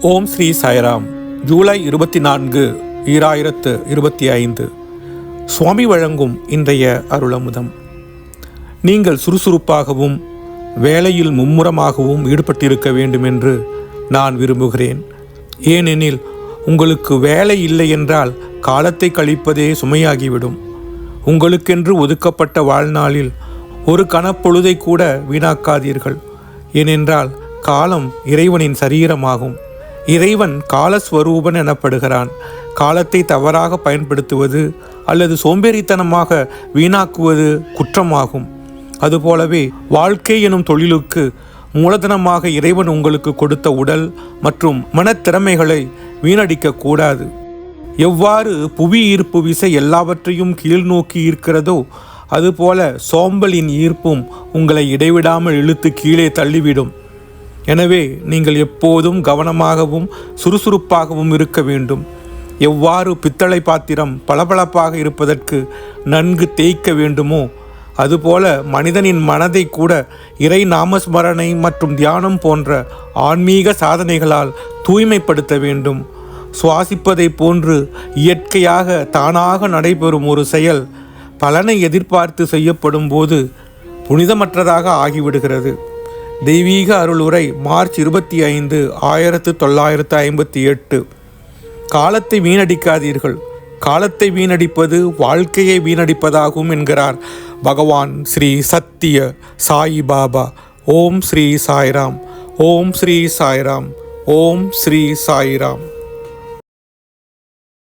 ஓம் ஸ்ரீ சாய்ராம். ஜூலை இருபத்தி நான்கு ஈராயிரத்து இருபத்தி ஐந்து சுவாமி வழங்கும் இன்றைய அருளமுதம். நீங்கள் சுறுசுறுப்பாகவும் வேலையில் மும்முரமாகவும் ஈடுபட்டிருக்க வேண்டுமென்று நான் விரும்புகிறேன். ஏனெனில் உங்களுக்கு வேலை இல்லை என்றால் காலத்தை கழிப்பதே சுமையாகிவிடும். உங்களுக்கென்று ஒதுக்கப்பட்ட வாழ்நாளில் ஒரு கணப்பொழுதை கூட வீணாக்காதீர்கள். ஏனென்றால் காலம் இறைவனின் சரீரமாகும். இறைவன் காலஸ்வரூபன் எனப்படுகிறான். காலத்தை தவறாக பயன்படுத்துவது அல்லது சோம்பேறித்தனமாக வீணாக்குவது குற்றமாகும். அதுபோலவே வாழ்க்கை எனும் தொழிலுக்கு மூலதனமாக இறைவன் உங்களுக்கு கொடுத்த உடல் மற்றும் மனத்திறமைகளை வீணடிக்க கூடாது. எவ்வாறு புவி ஈர்ப்பு விசை எல்லாவற்றையும் கீழ் நோக்கி ஈர்க்கிறதோ அதுபோல சோம்பலின் ஈர்ப்பும் உங்களை இடைவிடாமல் இழுத்து கீழே தள்ளிவிடும். எனவே நீங்கள் எப்போதும் கவனமாகவும் சுறுசுறுப்பாகவும் இருக்க வேண்டும். எவ்வாறு பித்தளை பாத்திரம் பளபளப்பாக இருப்பதற்கு நன்கு தேய்க்க வேண்டுமோ அதுபோல மனிதனின் மனதை கூட இறை நாமஸ்மரணை மற்றும் தியானம் போன்ற ஆன்மீக சாதனைகளால் தூய்மைப்படுத்த வேண்டும். சுவாசிப்பதைப் போன்று இயற்கையாக தானாக நடைபெறும் ஒரு செயல் பலனை எதிர்பார்த்து செய்யப்படும் போது புனிதமற்றதாக ஆகிவிடுகிறது. தெய்வீக அருளுரை மார்ச் இருபத்தி ஐந்து ஆயிரத்து தொள்ளாயிரத்து ஐம்பத்தி எட்டு. காலத்தை வீணடிக்காதீர்கள். காலத்தை வீணடிப்பது வாழ்க்கையை வீணடிப்பதாகும் என்கிறார் பகவான் ஸ்ரீ சத்திய சாய் பாபா. ஓம் ஸ்ரீ சாய்ராம். ஓம் ஸ்ரீ சாய்ராம். ஓம் ஸ்ரீ சாய்ராம்.